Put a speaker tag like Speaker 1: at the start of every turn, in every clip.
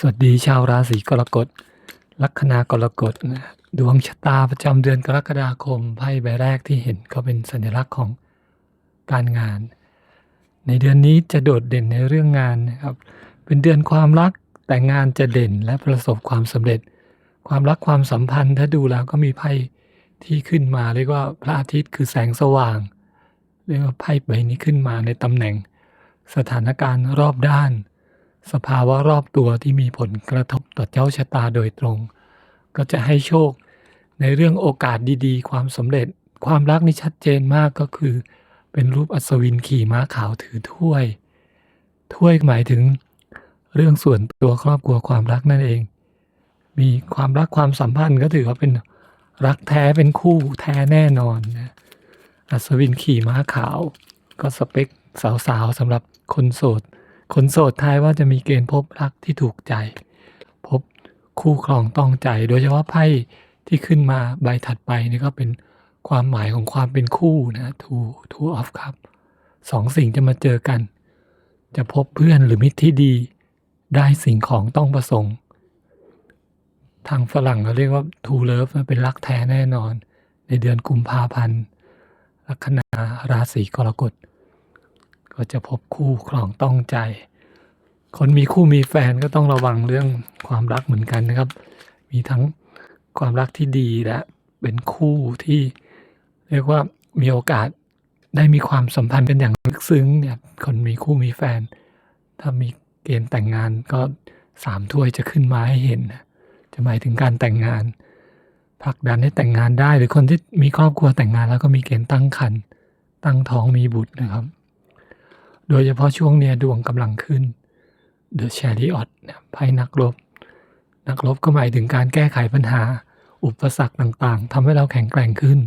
Speaker 1: สวัสดีชาวราศีกรกฎ ลัคนากรกฎนะดวงชะตาประจำเดือนกรกฎาคมไพ่ใบแรกที่เห็นก็เป็นสัญลักษณ์ของการงาน ในเดือนนี้จะโดดเด่นในเรื่องงานนะครับ เป็นเดือนความรักแต่งานจะเด่นและประสบความสำเร็จ ความรักความสัมพันธ์ถ้าดูแล้วก็มีไพ่ที่ขึ้นมาเรียกว่าพระอาทิตย์คือแสงสว่าง เรียกว่าไพ่ใบนี้ขึ้นมาในตำแหน่ง สถานการณ์รอบด้าน สภาวะรอบตัวที่มีผลกระทบต่อเจ้าชะตาโดยตรง ก็จะให้โชค ในเรื่องโอกาสดีๆ ความสำเร็จ ความรักนี่ชัดเจนมากก็คือ เป็นรูปอัศวินขี่ม้าขาวถือถ้วย ถ้วยหมายถึง เรื่องส่วนตัวครอบครัวความรักนั่นเอง มีความรักความสัมพันธ์ก็ถือว่าเป็นรักแท้เป็นคู่แท้แน่นอนนะอัศวินขี่ม้าขาว ก็สเปคสาวๆสำหรับคนโสด คนโสดทายว่าจะมีเกณฑ์พบรักที่ถูกใจ พบคู่ครองต้องใจ โดยเฉพาะไพ่ที่ขึ้นมาใบถัดไปนี่ก็เป็นความหมายของความเป็นคู่นะ two two of cup สองสิ่งจะมาเจอกัน จะพบเพื่อนหรือมิตรที่ดี ได้สิ่งของต้องประสงค์ ทางฝรั่งเขาเรียกว่า two love เป็นรักแท้แน่นอน ในเดือนกุมภาพันธ์ลัคนาราศีกรกฎ ก็จะพบคู่ครองต้องใจ คนมีคู่มีแฟนก็ต้องระวังเรื่องความรักเหมือนกันนะครับ มีทั้งความรักที่ดีและเป็นคู่ที่เรียกว่ามีโอกาสได้มีความสัมพันธ์กันอย่างลึกซึ้งเนี่ยคนมีคู่มีแฟน ถ้ามีเกณฑ์แต่งงานก็สามถ้วยจะขึ้นมาให้เห็น จะหมายถึงการแต่งงานผลักดันให้แต่งงานได้ หรือคนที่มีครอบครัวแต่งงานแล้วก็มีเกณฑ์ตั้งครรภ์ตั้งท้องมีบุตรนะครับ โดยเฉพาะช่วงเนี้ยดวงกำลังขึ้น The Chariot เนี่ยไพ่นักรบ นักรบก็หมายถึงการแก้ไขปัญหา อุปสรรคต่างๆทำให้เราแข็งแกร่งขึ้น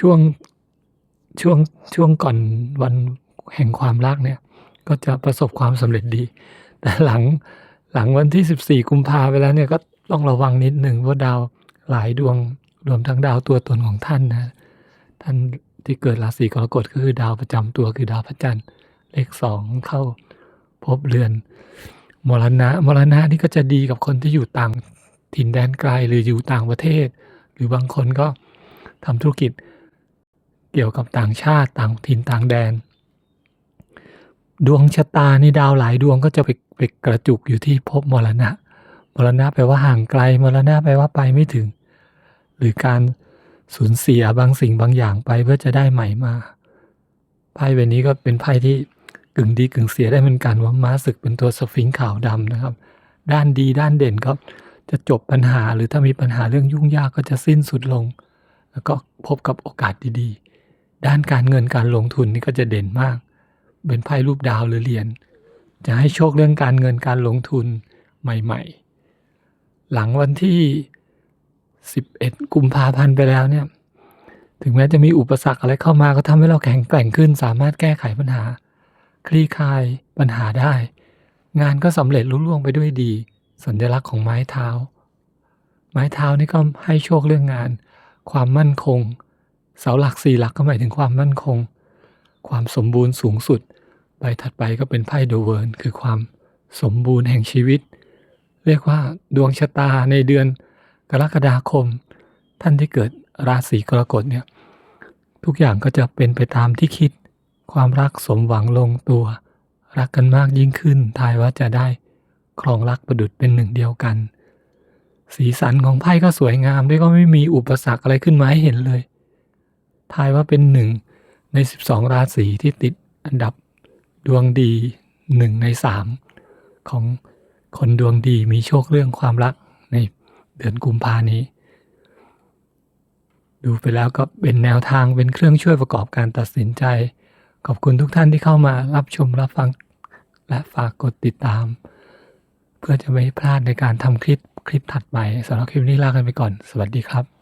Speaker 1: ช่วงช่วงช่วงก่อนวันแห่งความรักเนี่ย ก็จะประสบความสำเร็จดี แต่หลังหลังวันที่ 14 กุมภาไปแล้วเนี่ยก็ต้องระวังนิดหนึ่งเพราะดาวหลายดวงรวมทั้งดาวตัวตนของท่านนะ ท่าน ที่เกิดราศีกรกฎก็คือดาวประจำตัวคือดาวพระจันทร์เลขสองเข้าพบเรือน มรณะมรณะนี่ก็จะดีกับคนที่อยู่ต่างถิ่นแดนไกลหรืออยู่ต่างประเทศ หรือบางคนก็ทำธุรกิจเกี่ยวกับต่างชาติต่างถิ่นต่างแดน ดวงชะตานี่ดาวหลายดวงก็จะไปไปกระจุกอยู่ที่ภพมรณะมรณะแปลว่าห่างไกลมรณะแปลว่าไปไม่ถึง หรือการ สูญเสียบางสิ่งบางอย่างไปเพื่อจะได้ใหม่มาไพ่ใบนี้ก็เป็นไพ่ที่กึ่งดีกึ่งเสียได้เหมือนกันว่าม้าศึกเป็นตัวสฟิงค์ขาวดำนะครับ ด้านดีด้านเด่นก็จะจบปัญหาหรือถ้ามีปัญหาเรื่องยุ่งยากก็จะสิ้นสุดลง แล้วก็พบกับโอกาสดีๆ ด้านการเงินการลงทุนนี่ก็จะเด่นมาก เป็นไพ่รูปดาวหรือเหรียญจะให้โชคเรื่องการเงินการลงทุนใหม่ ๆ หลังวันที่ 11 กุมภาพันธ์ไปแล้วเนี่ย ถึงแม้จะมีอุปสรรคอะไรเข้ามาก็ทำให้เราแข็งแกร่งขึ้น สามารถแก้ไขปัญหา คลี่คลายปัญหาได้ งานก็สำเร็จลุล่วงไปด้วยดี สัญลักษณ์ของไม้เท้า ไม้เท้านี่ก็ให้โชคเรื่องงาน ความมั่นคง เสาหลักสี่หลักก็หมายถึงความมั่นคง ความสมบูรณ์สูงสุดใบถัดไปก็เป็นไพ่โดเวิร์นคือความสมบูรณ์แห่งชีวิต เรียกว่าดวงชะตาในเดือน กรกฎาคม ท่านที่เกิดราศีกรกฎเนี่ยทุกอย่างก็จะเป็นไปตามที่คิด ความรักสมหวังลงตัว รักกันมากยิ่งขึ้น ทายว่าจะได้ครองรักประดุดเป็นหนึ่งเดียวกัน สีสันของไพ่ก็สวยงามด้วยก็ไม่มีอุปสรรคอะไรขึ้นมาให้เห็นเลย ทายว่าเป็นหนึ่งใน 12 ราศีที่ติดอันดับดวงดีหนึ่งในสามของคนดวงดีมีโชคเรื่องความรัก เดือนกุมภานี้ ดูไปแล้วก็เป็นแนวทางเป็นเครื่องช่วยประกอบการตัดสินใจ ขอบคุณทุกท่านที่เข้ามารับชมรับฟัง และฝากกดติดตาม เพื่อจะไม่พลาดในการทำคลิปคลิปถัดไปสำหรับคลิปนี้ลากันไปก่อน สวัสดีครับ